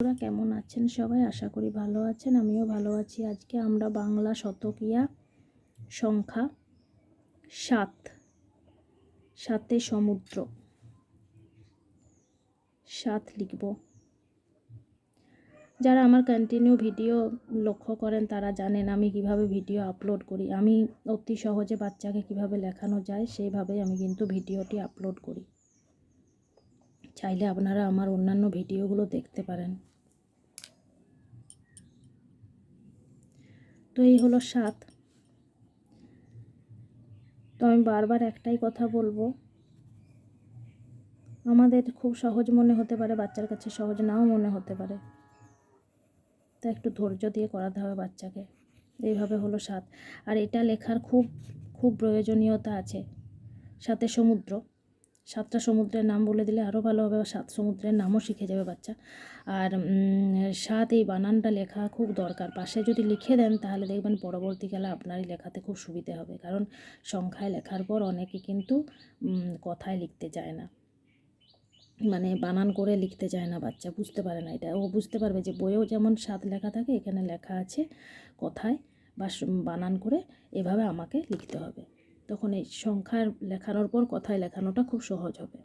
বন্ধুরা কেমন আছেন সবাই? আশা করি ভালো আছেন, আমিও ভালো আছি। আজকে আমরা বাংলা শতকিয়া সংখ্যা সাত। সাতে সমুদ্র। সাত লিখব। যারা আমার কন্টিনিউ ভিডিও লক্ষ্য করেন, তারা জানেন আমি কীভাবে ভিডিও আপলোড করি। আমি অতি সহজে বাচ্চাকে কীভাবে লেখানো যায়, সেইভাবেই আমি কিন্তু ভিডিওটি আপলোড করি। চাইলে আপনারা আমার অন্যান্য ভিডিওগুলো দেখতে পারেন। তো এই হলো সাত তো আমি বারবার একটাই কথা বলব। আমাদের খুব সহজ মনে হতে পারে, বাচ্চার কাছে সহজ নাও মনে হতে পারে। তা একটু ধৈর্য দিয়ে করাতে হবে বাচ্চাকে। এইভাবে হলো সাত আর এটা লেখার খুব খুব প্রয়োজনীয়তা আছে। সাথে সমুদ্র। সাতটা সমুদ্রের নাম বলে দিলে আরও ভালো হবে সাত সমুদ্রের নামও শিখে যাবে বাচ্চা। আর সাত এই বানানটা লেখা খুব দরকার। পাশে যদি লিখে দেন, তাহলে দেখবেন পরবর্তীকালে আপনারই লেখাতে খুব সুবিধে হবে। কারণ সংখ্যায় লেখার পর অনেকে কিন্তু কথায় লিখতে চায় না। মানে বানান করে লিখতে চায় না বাচ্চা, বুঝতে পারে না এটা। ও বুঝতে পারবে যে বইয়েও যেমন সাত লেখা থাকে, এখানে লেখা আছে কথায় বা বানান করে এভাবে আমাকে লিখতে হবে। তখন এই সংখ্যার লেখানোর পর কথায় লেখানোটা খুব সহজ হবে।